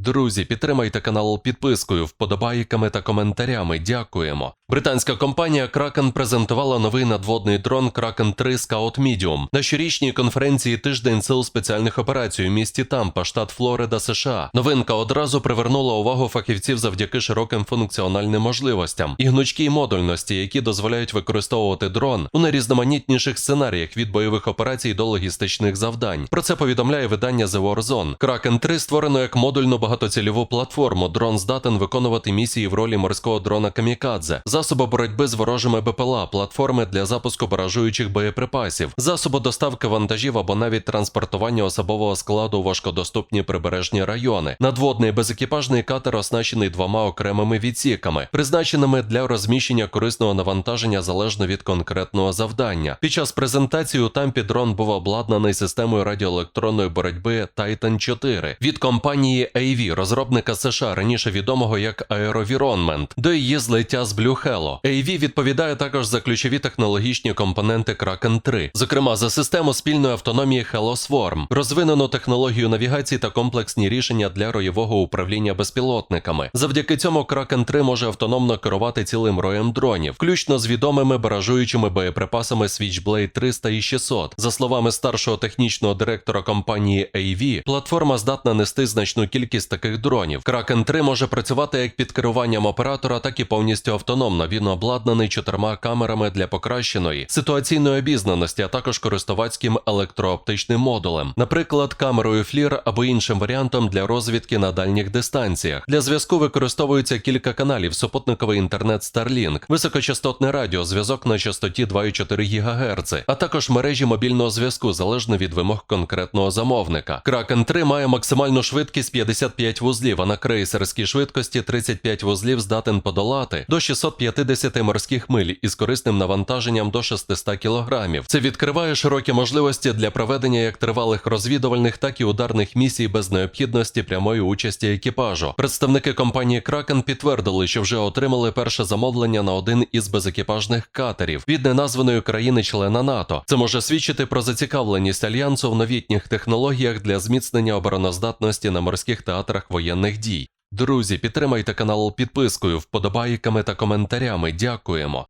Друзі, підтримайте канал підпискою, вподобайками та коментарями. Дякуємо. Британська компанія Kraken презентувала новий надводний дрон Kraken 3 Scout Medium на щорічній конференції Тиждень сил спеціальних операцій у місті Тампа, штат Флорида, США. Новинка одразу привернула увагу фахівців завдяки широким функціональним можливостям і гнучкій модульності, які дозволяють використовувати дрон у найрізноманітніших сценаріях від бойових операцій до логістичних завдань. Про це повідомляє видання The Warzone. Kraken 3 створено як модульну багатоцільову платформу. Дрон здатен виконувати місії в ролі морського дрона Камікадзе, засоби боротьби з ворожими БПЛА, платформи для запуску баражуючих боєприпасів, засоби доставки вантажів або навіть транспортування особового складу у важкодоступні прибережні райони. Надводний безекіпажний катер оснащений двома окремими відсіками, призначеними для розміщення корисного навантаження залежно від конкретного завдання. Під час презентації у Тампі дрон був обладнаний системою радіоелектронної боротьби Titan 4 від компанії AV, розробника США, раніше відомого як Aerovironment, до її злиття з Blue Halo. AV відповідає також за ключові технологічні компоненти Kraken 3, зокрема за систему спільної автономії Hello Swarm, розвинену технологію навігації та комплексні рішення для роєвого управління безпілотниками. Завдяки цьому Kraken 3 може автономно керувати цілим роєм дронів, включно з відомими баражуючими боєприпасами Switchblade 300 і 600. За словами старшого технічного директора компанії AV, платформа здатна нести значну кількість таких дронів. Kraken 3 може працювати як під керуванням оператора, так і повністю автономно. Він обладнаний чотирма камерами для покращеної ситуаційної обізнаності, а також користувацьким електрооптичним модулем, наприклад, камерою FLIR або іншим варіантом для розвідки на дальніх дистанціях. Для зв'язку використовується кілька каналів: супутниковий інтернет Starlink, високочастотне радіо, зв'язок на частоті 2,4 ГГц, а також мережі мобільного зв'язку залежно від вимог конкретного замовника. Kraken 3 має максимальну швидкість 55 вузлів, а на крейсерській швидкості 35 вузлів здатен подолати до 650 морських миль із корисним навантаженням до 600 кг. Це відкриває широкі можливості для проведення як тривалих розвідувальних, так і ударних місій без необхідності прямої участі екіпажу. Представники компанії Kraken підтвердили, що вже отримали перше замовлення на один із безекіпажних катерів від неназваної країни-члена НАТО. Це може свідчити про зацікавленість альянсу в новітніх технологіях для зміцнення обороноздатності на морських театрах воєнних дій. Друзі, підтримайте канал підпискою, вподобайками та коментарями. Дякуємо.